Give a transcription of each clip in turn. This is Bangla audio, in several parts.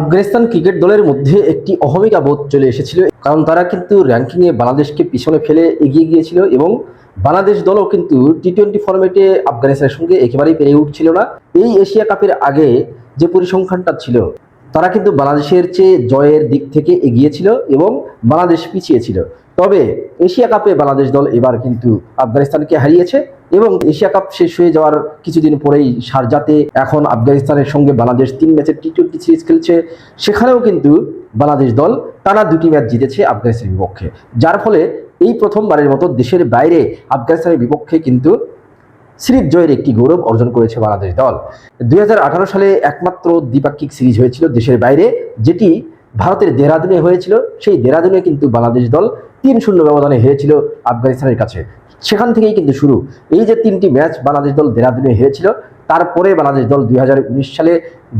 আফগানিস্তান ক্রিকেট দলের মধ্যে একটি অহমিকা বোধ চলে এসেছিল, কারণ তারা কিন্তু র্যাঙ্কিংয়ে বাংলাদেশকে পিছনে ফেলে এগিয়ে গিয়েছিল এবং বাংলাদেশ দলও কিন্তু টি টোয়েন্টি ফরম্যাটে আফগানিস্তানের সঙ্গে একেবারেই পেরে উঠছিল না। এই এশিয়া কাপের আগে যে পরিসংখ্যানটা ছিল, তারা কিন্তু বাংলাদেশের চেয়ে জয়ের দিক থেকে এগিয়েছিল এবং বাংলাদেশ পিছিয়ে ছিল। তবে এশিয়া কাপে বাংলাদেশ দল এবার কিন্তু আফগানিস্তানকে হারিয়েছে। এবং এশিয়া কাপ শেষ হয়ে যাওয়ার কিছুদিন পরেই সারজাতে এখন আফগানিস্তানের সঙ্গে বাংলাদেশ তিন ম্যাচের টি টোয়েন্টি সিরিজ খেলছে। সেখানেও কিন্তু বাংলাদেশ দল টানা দুটি ম্যাচ জিতেছে আফগানিস্তানের বিপক্ষে। যার ফলে এই প্রথমবারের মতো দেশের বাইরে আফগানিস্তানের বিপক্ষে কিন্তু সিরিজ জয়ের একটি গৌরব অর্জন করেছে বাংলাদেশ দল। দুই হাজার আঠারো সালে একমাত্র দ্বিপাক্ষিক সিরিজ হয়েছিল দেশের বাইরে, যেটি ভারতের দেহরাদুনে হয়েছিল। সেই দেহরাদুনে কিন্তু বাংলাদেশ দল তিন শূন্য ব্যবধানে হেরেছিল আফগানিস্তানের কাছে। সেখান থেকেই কিন্তু শুরু। এই যে তিনটি ম্যাচ বাংলাদেশ দল দেহরাদুনে হেরেছিল, তারপরে বাংলাদেশ দল দুই হাজার উনিশ সালে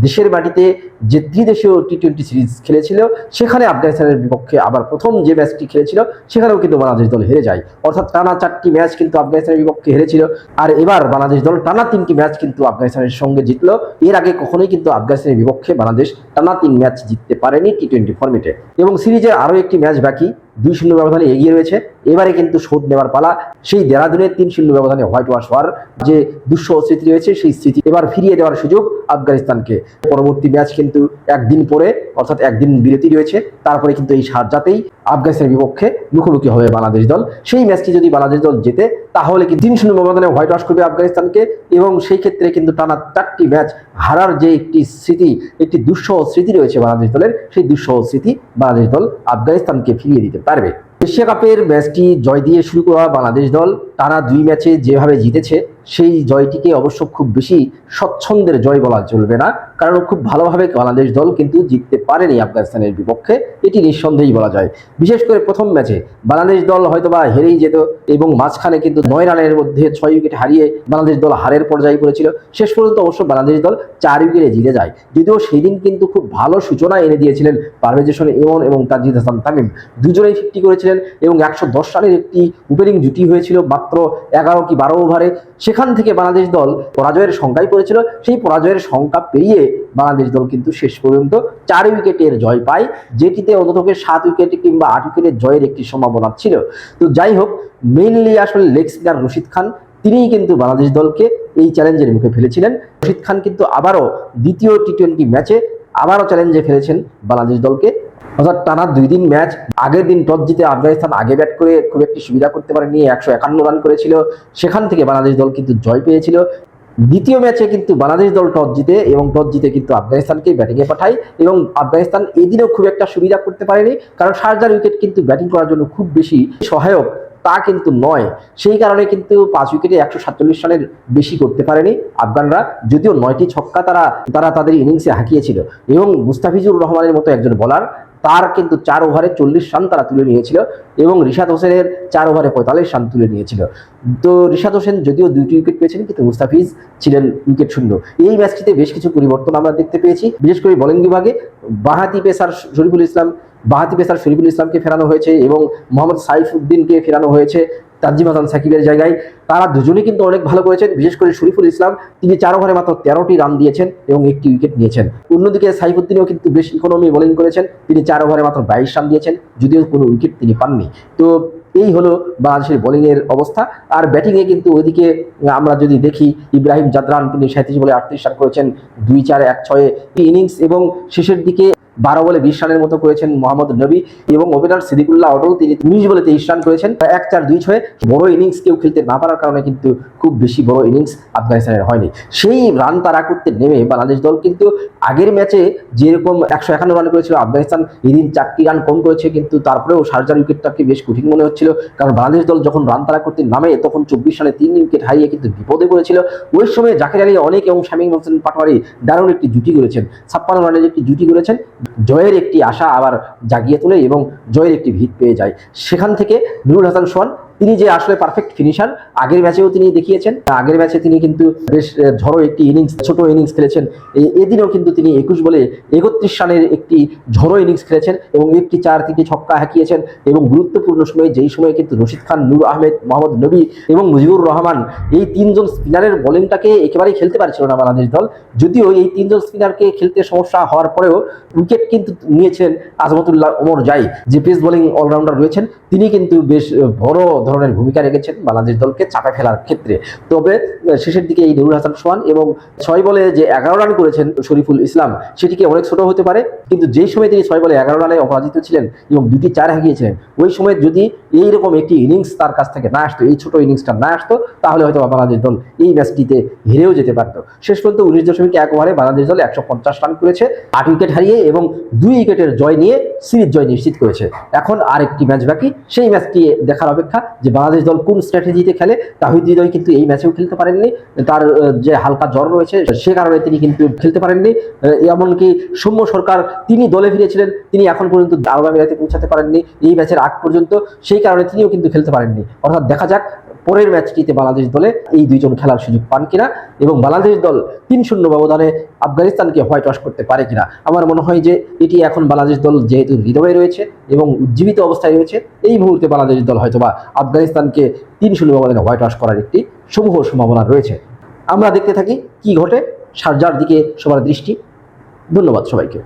দেশের মাটিতে যে ত্রিদেশীয় টি টোয়েন্টি সিরিজ খেলেছিল, সেখানে আফগানিস্তানের বিপক্ষে আবার প্রথম যে ম্যাচটি খেলেছিল, সেখানেও কিন্তু বাংলাদেশ দল হেরে যায়। অর্থাৎ টানা চারটি ম্যাচ কিন্তু আফগানিস্তানের বিপক্ষে হেরেছিল, আর এবার বাংলাদেশ দল টানা তিনটি ম্যাচ কিন্তু আফগানিস্তানের সঙ্গে জিতলো। এর আগে কখনোই কিন্তু আফগানিস্তানের বিপক্ষে বাংলাদেশ টানা তিন ম্যাচ জিততে পারেনি টি টোয়েন্টি ফর্মেটে এবং সিরিজের আরও একটি ম্যাচ বাকি দুই শূন্য ব্যবধানে এগিয়ে রয়েছে। এবারে কিন্তু শোধ নেওয়ার পালা, সেই দেরাদুনের তিন শূন্য ব্যবধানে হোয়াইট ওয়াশ হওয়ার যে দুঃসহ স্মৃতি রয়েছে, সেই স্মৃতি এবার ফিরিয়ে দেওয়ার সুযোগ আফগানিস্তানকে। পরবর্তী ম্যাচ কিন্তু একদিন পরে, অর্থাৎ একদিন বিরতি রয়েছে, তারপরে কিন্তু এই সারজাতেই আফগানিস্তানের বিপক্ষে মুখোমুখি হবে বাংলাদেশ দল। সেই ম্যাচটি যদি বাংলাদেশ দল জেতে, তাহলে কিন্তু তিন শূন্য ব্যবধানে হোয়াইট ওয়াশ করবে আফগানিস্তানকে এবং সেই ক্ষেত্রে কিন্তু টানা চারটি ম্যাচ হারার যে একটি স্মৃতি, একটি দুঃসহ স্মৃতি রয়েছে বাংলাদেশ দলের, সেই দুঃসহ স্মৃতি বাংলাদেশ দল আফগানিস্তানকে ফিরিয়ে দিতে পারবে। এশিয়া কাপের ম্যাচটি জয় দিয়ে শুরু করা বাংলাদেশ দল। টানা দুই ম্যাচে যেভাবে জিতেছে, সেই জয়টিকে অবশ্য খুব বেশি স্বচ্ছন্দের জয় বলা চলবে না। কারণ খুব ভালোভাবে বাংলাদেশ দল কিন্তু জিততে পারেনি আফগানিস্তানের বিপক্ষে, এটি নিঃসন্দেহেই বলা যায়। বিশেষ করে প্রথম ম্যাচে বাংলাদেশ দল হয়তোবা হেরেই যেত এবং মাঝখানে কিন্তু নয় রানের মধ্যে ছয় উইকেট হারিয়ে বাংলাদেশ দল হারের পর্যায়ে পড়েছিল। শেষ পর্যন্ত অবশ্য বাংলাদেশ দল চার উইকেটে জিতে যায়। যদিও সেই দিন কিন্তু খুব ভালো সূচনা এনে দিয়েছিলেন পারভেজ হোসেন ইমন এবং তাজিদ হাসান তামিম। দুজনেই ফিফটি করেছিলেন এবং একশো দশ রানের একটি ওপেনিং জুটি হয়েছিল। মাত্র এগারো কি বারো ওভারে সেখান থেকে বাংলাদেশ দল পরাজয়ের সংখ্যায় পড়েছিল। সেই পরাজয়ের সংখ্যা পেরিয়ে বাংলাদেশ দল কিন্তু শেষ পর্যন্ত চার উইকেটের জয় পায়, যেটিতে অন্ততকে সাত উইকেটে কিংবা আট উইকেটের জয়ের একটি সম্ভাবনা ছিল। তো যাই হোক মেইনলি আসলে লেগ স্পিনার রশিদ খান, তিনিই কিন্তু বাংলাদেশ দলকে এই চ্যালেঞ্জের মুখে ফেলেছিলেন। রশিদ খান কিন্তু আবারও দ্বিতীয় টি টোয়েন্টি ম্যাচে আবারও চ্যালেঞ্জে ফেলেছেন বাংলাদেশ দলকে। অর্থাৎ টানা দুই দিন ম্যাচ আগের দিন টস জিতে আফগানিস্তান আগে ব্যাট করে খুব একটি সুবিধা করতে পারেনি একশো একান্ন রান করেছিল। সেখান থেকে বাংলাদেশ দল কিন্তু জয় পেয়েছিল। দ্বিতীয় ম্যাচে কিন্তু বাংলাদেশ দল টস জিতে এবং টস জিতে কিন্তু আফগানিস্তানকে ব্যাটিংয়ে পাঠায় এবং আফগানিস্তান এদিনেও খুব একটা সুবিধা করতে পারেনি, কারণ শারজার উইকেট কিন্তু ব্যাটিং করার জন্য খুব বেশি সহায়ক, তা কিন্তু নয়। সেই কারণে কিন্তু পাঁচ উইকেটে একশো সাতচল্লিশ রানের বেশি করতে পারেনি আফগানরা, যদিও নয়টি ছক্কা তারা তারা তাদের ইনিংসে হাঁকিয়েছিল। এবং মুস্তাফিজুর রহমানের মতো একজন বোলার তার কিন্তু চার ওভারে চল্লিশ রান তারা তুলে নিয়েছিল এবং রিশাদ হোসেনের চার ওভারে পঁয়তাল্লিশ রান তুলে নিয়েছিল। তো রিশাদ হোসেন যদিও দুইটি উইকেট পেয়েছেন, কিন্তু মুস্তাফিজ ছিলেন উইকেট শূন্য। এই ম্যাচটিতে বেশ কিছু পরিবর্তন আমরা দেখতে পেয়েছি। বিশেষ করে বোলিং বিভাগে বাহাতি পেসার শরীফুল ইসলাম, বাহাতি পেসার শরীফুল ইসলামকে ফেরানো হয়েছে এবং মোহাম্মদ সাইফ উদ্দিনকে ফেরানো হয়েছে। তাজিম হাসান সাকিবের জায়গায়। তারা দুজনেই কিন্তু অনেক ভালো করেছেন। বিশেষ করে শরীফুল ইসলাম, তিনি চার ওভারে মাত্র তেরোটি রান দিয়েছেন এবং একটি উইকেট নিয়েছেন। অন্যদিকে সাইফুদ্দিনও কিন্তু বেশ ইকোনমি বোলিং করেছেন। তিনি চার ওভারে মাত্র বাইশ রান দিয়েছেন, যদিও কোনো উইকেট তিনি পাননি। তো এই হলো বাংলাদেশের বোলিংয়ের অবস্থা। আর ব্যাটিংয়ে কিন্তু ওইদিকে আমরা যদি দেখি, ইব্রাহিম জাদরান, তিনি সাঁত্রিশ বলে আটত্রিশ রান করেছেন, দুই চার এক ছয়ে। ইনিংস এবং শেষের দিকে বারো বলে বিশ রানের মতো করেছেন মোহাম্মদ নবী এবং ওপেনার সিদ্দিকুল্লাহ অটল, তিনি উনিশ বলে তেইশ রান করেছেন। এক চার দুই ছয়ে, বড় ইনিংস কেউ খেলতে না পারার কারণে কিন্তু খুব বেশি বড় ইনিংস আফগানিস্তানের হয়নি। সেই রান তারা করতে নেমে বাংলাদেশ দল কিন্তু আগের ম্যাচে যেরকম একশো একান্ন রান করেছিল আফগানিস্তান, এদিন চারটি রান কম করেছে, কিন্তু তারপরেও সার্জার উইকেটটাকে বেশ কঠিন মনে হচ্ছিল। কারণ বাংলাদেশ দল যখন রান তারা করতে নামে, তখন চব্বিশ রানে তিন উইকেট হারিয়ে কিন্তু বিপদে পড়েছিল। ওই সময় জাকির আলী অনেক এবং শামীম হোসেন পাটোয়ারি দারুণ একটি জুটি করেছেন। ছাপ্পান্ন রানের একটি জুটি করেছেন। জয়ের একটি আশা আবার জাগিয়ে তোলে এবং জয়ের একটি ভিত পেয়ে যায়। সেখান থেকে নুরুল হাসান সোহান তিনি যে আসলে পারফেক্ট ফিনিশার আগের ম্যাচেও তিনি দেখিয়েছেন, আগের ম্যাচে তিনি কিন্তু বেশ ঝড়ো একটি ইনিংস ছোট ইনিংস খেলেছেন। এদিনেও কিন্তু তিনি একুশ বলে একত্রিশ রানের একটি ঝড়ো ইনিংস খেলেছেন এবং একটি চার তিনটি ছক্কা হাঁকিয়েছেন এবং গুরুত্বপূর্ণ সময়ে, যেই সময়ে কিন্তু রশিদ খান, নূর আহমেদ, মোহাম্মদ নবী এবং মুজিবুর রহমান এই তিনজন স্পিনারের বোলিংটাকে একেবারেই খেলতে পারছিল না বাংলাদেশ দল। যদিও এই তিনজন স্পিনারকে খেলতে সমস্যা হওয়ার পরেও উইকেট কিন্তু নিয়েছেন আজমতুল্লাহ ওমর জাই, যে পেস বোলিং অলরাউন্ডার রয়েছেন। তিনি কিন্তু বেশ বড় ধরনের ভূমিকা রেখেছেন বাংলাদেশ দলকে চাপে ফেলার ক্ষেত্রে। তবে শেষের দিকে এই নুরুল হাসান সোহান এবং ছয় বলে যে এগারো রান করেছেন শরীফুল ইসলাম, সেটিকে অনেক ছোট হতে পারে, কিন্তু যেই সময় তিনি ছয় বলে এগারো রানে অপরাজিত ছিলেন এবং দুটি চার হারিয়েছিলেন ওই সময় যদি এইরকম একটি ইনিংস তার কাছ থেকে না আসতো, এই ছোট ইনিংসটা না আসতো, তাহলে হয়তো বাংলাদেশ দল এই ম্যাচটিতে হেরেও যেতে পারতো। শেষ পর্যন্ত উনিশ দশমিক এক ওভারে বাংলাদেশ দল একশো পঞ্চাশ রান করেছে, আট উইকেট হারিয়ে এবং দুই উইকেটের জয় নিয়ে সিরিজ জয় নিশ্চিত করেছে। এখন আরেকটি ম্যাচ বাকি, সেই ম্যাচটি দেখার অপেক্ষা যে বাংলাদেশ দল কোন স্ট্র্যাটেজিতে খেলে, তাহিদ হৃদয় কিন্তু এই ম্যাচেও খেলতে পারেননি। তার যে হালকা জ্বর রয়েছে, সে কারণে তিনি কিন্তু খেলতে পারেননি। এমনকি সৌম্য সরকার, তিনি দলে ফিরেছিলেন, তিনি এখন পর্যন্ত আরব পৌঁছাতে পারেননি। এই ম্যাচের আগ পর্যন্ত, সেই কারণে তিনিও কিন্তু খেলতে পারেননি। অর্থাৎ দেখা যাক পরের ম্যাচটিতে বাংলাদেশ দলে এই দুইজন খেলার সুযোগ পান কিনা এবং বাংলাদেশ দল তিন শূন্য ব্যবধানে আফগানিস্তানকে হোয়াইট ওয়াশ করতে পারে কিনা? আমার মনে হয় যে এটি এখন বাংলাদেশ দল যেহেতু হৃদয়ে রয়েছে এবং উজ্জীবিত অবস্থায় রয়েছে, এই মুহূর্তে বাংলাদেশ দল হয়তোবা আফগানিস্তানকে তিন শূন্য ব্যবধানে হোয়াইট ওয়াশ করার একটি সমূহ সম্ভাবনা রয়েছে। আমরা দেখতে থাকি কি ঘটে। সারজার দিকে সবার দৃষ্টি। ধন্যবাদ সবাইকে।